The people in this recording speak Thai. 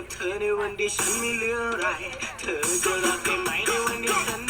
กับเธอในวันที่ฉันไม่เหลืออะไร เธอจะรักได้ไหมในวันที่ฉัน